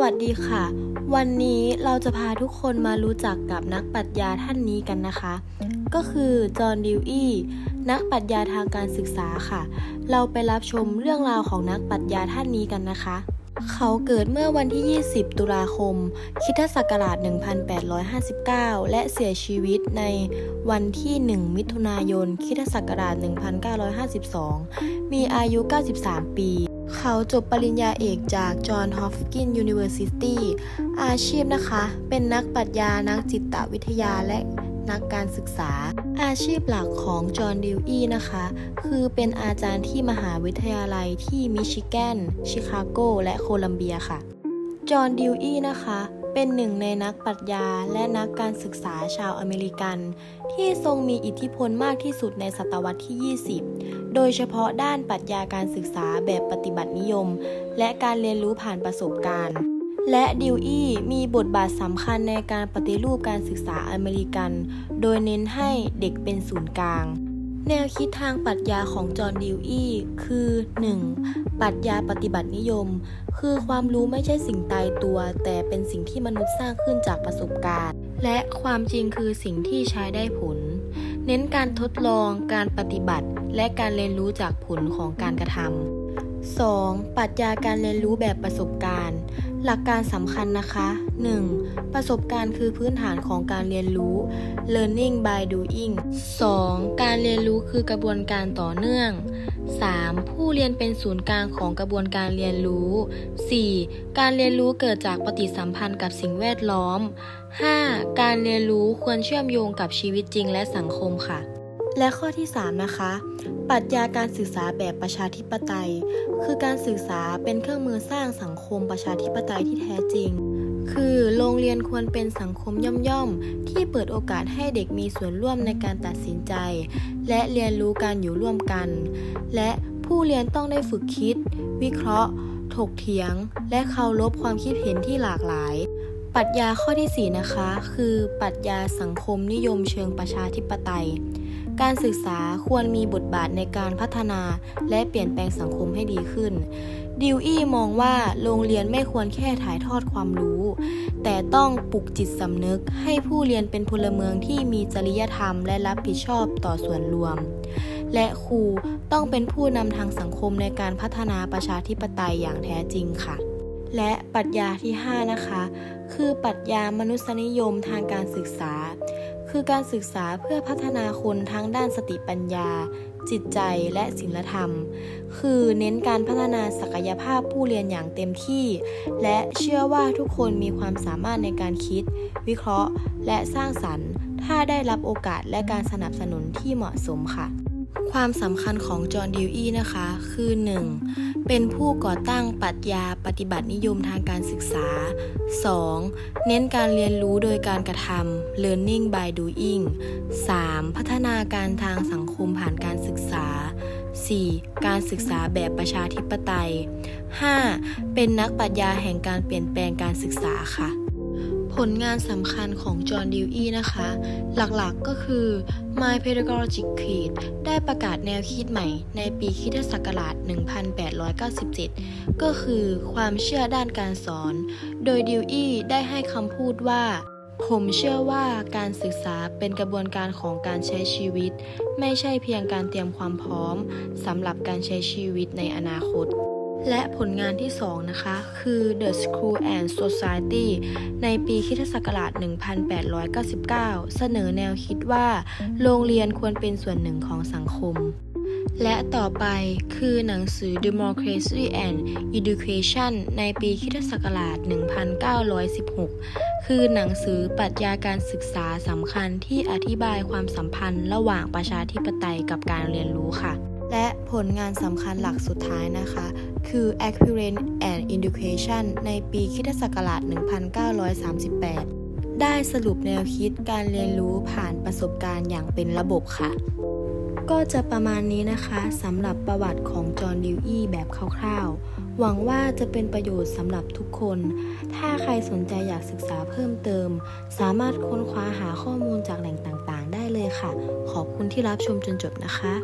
วัสดีค่ะ วันนี้เราจะพาทุกคนมารู้จักกับนักปรัชญาท่านนี้กันนะคะ ก็คือจอห์นดิวอีนักปรัชญาทางการศึกษาค่ะ เราไปรับชมเรื่องราวของนักปรัชญาท่านนี้กันนะคะ เขาเกิดเมื่อวันที่ 20 ตุลาคมคริสตศักราช 1859 และเสียชีวิตในวันที่ 1 มิถุนายนคริสตศักราช 1952 มีอายุ 93 ปี เขาจบปริญญาเอกจากจอห์นฮอฟกินยูนิเวอร์ซิตี้อาชีพนะคะ เป็นนักปรัชญานักจิตวิทยาและนักการศึกษา อาชีพหลักของจอห์นดิวอีนะคะ คือเป็นอาจารย์ที่มหาวิทยาลัยที่มิชิแกน ชิคาโก และโคลัมเบียค่ะ จอห์นดิวอีนะคะ เป็นหนึ่งในนักปรัชญาและนักการศึกษาชาวอเมริกัน ที่ทรงมีอิทธิพลมากที่สุดในศตวรรษที่ 20 โดยเฉพาะด้านปรัชญาการศึกษาแบบปฏิบัตินิยม และการเรียนรู้ผ่านประสบการณ์ และดิวอี้มีบทบาทสำคัญในการปฏิรูปการศึกษาอเมริกัน โดยเน้นให้เด็กเป็นศูนย์กลาง แนวคิดทางปรัชญาของจอห์นดิวอี้คือ 1. ปรัชญาปฏิบัตินิยม คือความรู้ไม่ใช่สิ่งตายตัว แต่เป็นสิ่งที่มนุษย์สร้างขึ้นจากประสบการณ์ และความจริงคือสิ่งที่ใช้ได้ผล เน้นการทดลอง การปฏิบัติ และการเรียนรู้จากผลของการกระทำ 2. ปรัชญาการเรียนรู้แบบประสบการณ์ หลักการสำคัญนะคะ 1. ประสบการณ์คือพื้นฐานของการเรียนรู้ learning by doing 2. การเรียนรู้คือกระบวนการต่อเนื่อง 3. ผู้เรียนเป็นศูนย์กลางของกระบวนการเรียนรู้ 4. การเรียนรู้เกิดจากปฏิสัมพันธ์กับสิ่งแวดล้อม 5. การเรียนรู้ควรเชื่อมโยงกับชีวิตจริงและสังคมค่ะ และข้อที่ 3 นะคะ ปรัชญาการศึกษาแบบประชาธิปไตย คือการศึกษาเป็นเครื่องมือสร้างสังคมประชาธิปไตยที่แท้จริง คือโรงเรียนควรเป็นสังคมย่อมๆ ที่เปิดโอกาสให้เด็กมีส่วนร่วมในการตัดสินใจ และเรียนรู้การอยู่ร่วมกัน และผู้เรียนต้องได้ฝึกคิด วิเคราะห์ ถกเถียง และเคารพความคิดเห็นที่หลากหลายปรัชญาข้อที่ 4 นะคะ คือปรัชญาสังคมนิยมเชิงประชาธิปไตย การศึกษาควรมีบทบาทในการพัฒนาและเปลี่ยนแปลงสังคมให้ดีขึ้น ดิวอี้มองว่าโรงเรียนไม่ควรแค่ถ่ายทอดความรู้ แต่ต้องปลุกจิตสำนึกให้ผู้เรียนเป็นพลเมืองที่มีจริยธรรมและรับผิดชอบต่อส่วนรวม และครูต้องเป็นผู้นำทางสังคมในการพัฒนาประชาธิปไตยอย่างแท้จริงค่ะและปรัชญาที่ 5 นะคะ คือปรัชญามนุษยนิยมทางการศึกษา คือการศึกษาเพื่อพัฒนาคนทั้งด้านสติปัญญา จิตใจและศีลธรรม คือเน้นการพัฒนาศักยภาพผู้เรียนอย่างเต็มที่ และเชื่อว่าทุกคนมีความสามารถในการคิด วิเคราะห์ และสร้างสรรค์ ถ้าได้รับโอกาสและการสนับสนุนที่เหมาะสมค่ะ ความสำคัญของจอห์นดิวอี้นะคะคือ 1. เป็นผู้ก่อตั้งปรัชญาปฏิบัตินิยมทางการศึกษา 2. เน้นการเรียนรู้โดยการกระทำ learning by doing 3. พัฒนาการทางสังคมผ่านการศึกษา 4. การศึกษาแบบประชาธิปไตย 5. เป็นนักปรัชญาแห่งการเปลี่ยนแปลงการศึกษาค่ะ ผลงานสำคัญของจอห์นดิวอีนะคะ หลักๆก็คือ My Pedagogic Creed ได้ประกาศแนวคิดใหม่ในปีคริสตศักราช 1897 ก็คือความเชื่อด้านการสอน โดยดิวอีได้ให้คำพูดว่าผมเชื่อว่าการศึกษาเป็นกระบวนการของการใช้ชีวิต ไม่ใช่เพียงการเตรียมความพร้อมสำหรับการใช้ชีวิตในอนาคต และผลงานที่ 2 นะคะ คือ The School and Society ในปีคิศักราช 1899 เสนอแนวคิดว่า โรงเรียนควรเป็นส่วนหนึ่งของสังคม และต่อไปคือหนังสือ Democracy and Education ในปีคิศักราช 1916 คือหนังสือปรัชญาการศึกษาสำคัญที่อธิบายความสัมพันธ์ระหว่างประชาธิปไตยกับการเรียนรู้ค่ะ และผลงานสำคัญหลักสุดท้ายนะคะ คือ Accurate and Education ในปีคริสตศักราช 1938 ได้สรุปแนวคิดการเรียนรู้ผ่านประสบการณ์อย่างเป็นระบบค่ะ ก็จะประมาณนี้นะคะสำหรับประวัติของจอห์นดิวอี้แบบคร่าวๆ หวังว่าจะเป็นประโยชน์สำหรับทุกคน ถ้าใครสนใจอยากศึกษาเพิ่มเติม สามารถค้นคว้าหาข้อมูลจากแหล่งต่างๆ ได้เลยค่ะ ขอบคุณที่รับชมจนจบนะคะ